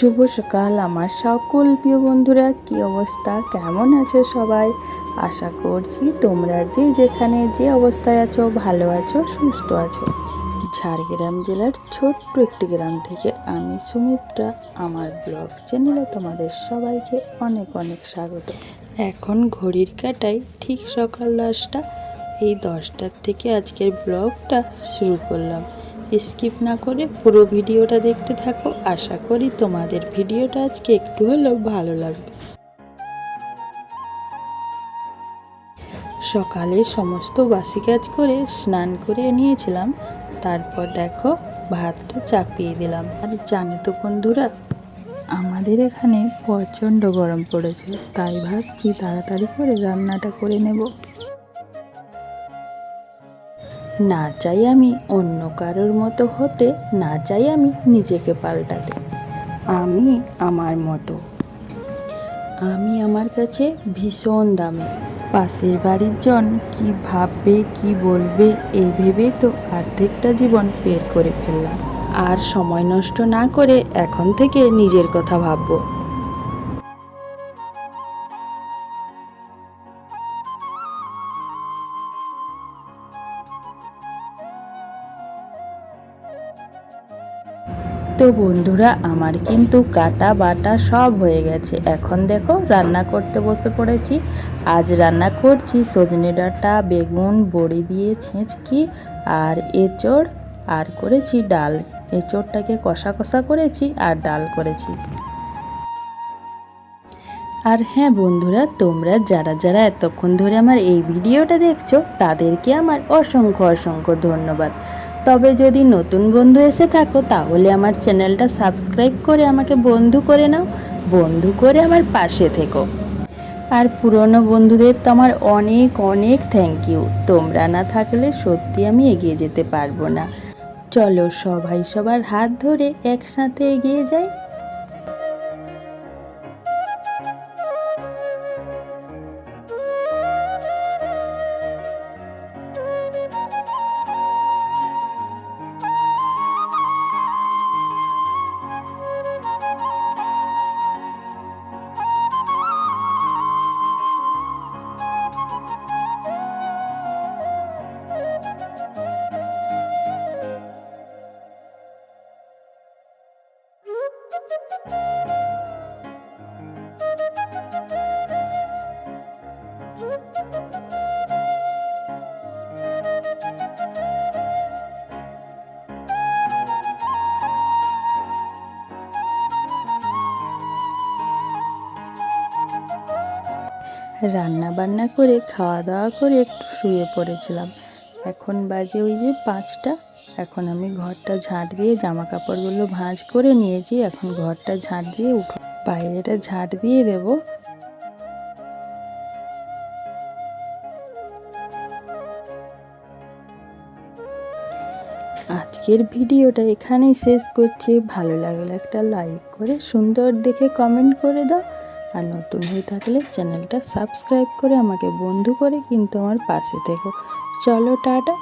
শুভ সকাল আমার সকল প্রিয় বন্ধুরা, কি অবস্থা? কেমন আছো সবাই? আশা করছি তোমরা যে যেখানে যে অবস্থায় আছো, ভালো আছো, সুস্থ আছো। ঝাড়গ্রাম জেলার ছোট্ট একটি গ্রাম থেকে আমি সুমিত্রা, আমার ব্লগ চ্যানেলে তোমাদের সবাইকে অনেক অনেক স্বাগত। এখন ঘড়ির কাটায় ঠিক সকাল দশটা, এই দশটার থেকে আজকের ব্লগটা শুরু করলাম। স্কিপ না করে পুরো ভিডিওটা দেখতে থাকো। আশা করি তোমাদের ভিডিওটা আজকে একটু হলেও ভালো লাগবে। সকালে সমস্ত বাসি কাজ করে স্নান করে নিয়েছিলাম। তারপর দেখো, ভাতটা চাপিয়ে দিলাম। আর জানে তো বন্ধুরা, আমাদের এখানে প্রচণ্ড গরম পড়েছে। তাই ভাবছি তাড়াতাড়ি করে রান্নাটা করে নেব। না চাই আমি অন্য কারোর মতো হতে, না চাই আমি নিজেকে পাল্টাতে। আমি আমার মতো। আমি আমার কাছে ভীষণ দামি। পাশের বাড়ির জন কি ভাববে, কি বলবে এই ভেবেই তো অর্ধেকটা জীবন বের করে ফেললাম। আর সময় নষ্ট না করে এখন থেকে নিজের কথা ভাববো। তো বন্ধুরা, আমার কিন্তু কাটা বাটা সব হয়ে গেছে। এখন দেখো, রান্না করতে বসে পড়েছি। আজ রান্না করছি সজনে ডাঁটা, বেগুন, বড়ি দিয়ে ছেঁচকি আর এঁচড়। আর করেছি ডাল। এঁচড়টাকে কষা কষা করেছি আর ডাল করেছি। আর হ্যাঁ বন্ধুরা, তোমরা যারা যারা এতক্ষণ ধরে আমার এই ভিডিওটা দেখছ, তাদেরকে আমার অসংখ্য অসংখ্য ধন্যবাদ। তবে যদি নতুন বন্ধু এসে থাকো, তাহলে আমার চ্যানেলটা সাবস্ক্রাইব করে আমাকে বন্ধু করে নাও, বন্ধু করে আমার পাশে থেকো। আর পুরনো বন্ধুদের তো আমার অনেক অনেক থ্যাংক ইউ তোমরা না থাকলে সত্যি আমি এগিয়ে যেতে পারব না। চলো সবাই সবার হাত ধরে একসাথে এগিয়ে যাই। রান্না বান্না করে খাওয়া দাওয়া করে একটু শুয়ে পড়েছিলাম। এখন বাজে ওই যে পাঁচটা। এখন আমি ঘরটা ঝাঁট দিয়ে জামা কাপড়গুলো ভাঁজ করে নিয়েছি। এখন ঘরটা ঝাঁট দিয়ে উঠো, বাইরেটা ঝাঁট দিয়ে দেব। আজকের ভিডিওটা এখানেই শেষ করছি। ভালো লাগলে একটা লাইক করে, সুন্দর দেখে কমেন্ট করে দাও। আর নতুন হয়ে থাকলে চ্যানেলটা সাবস্ক্রাইব করে আমাকে বন্ধু করে কিন্তু আমার পাশে থেকো। চলো টাটা।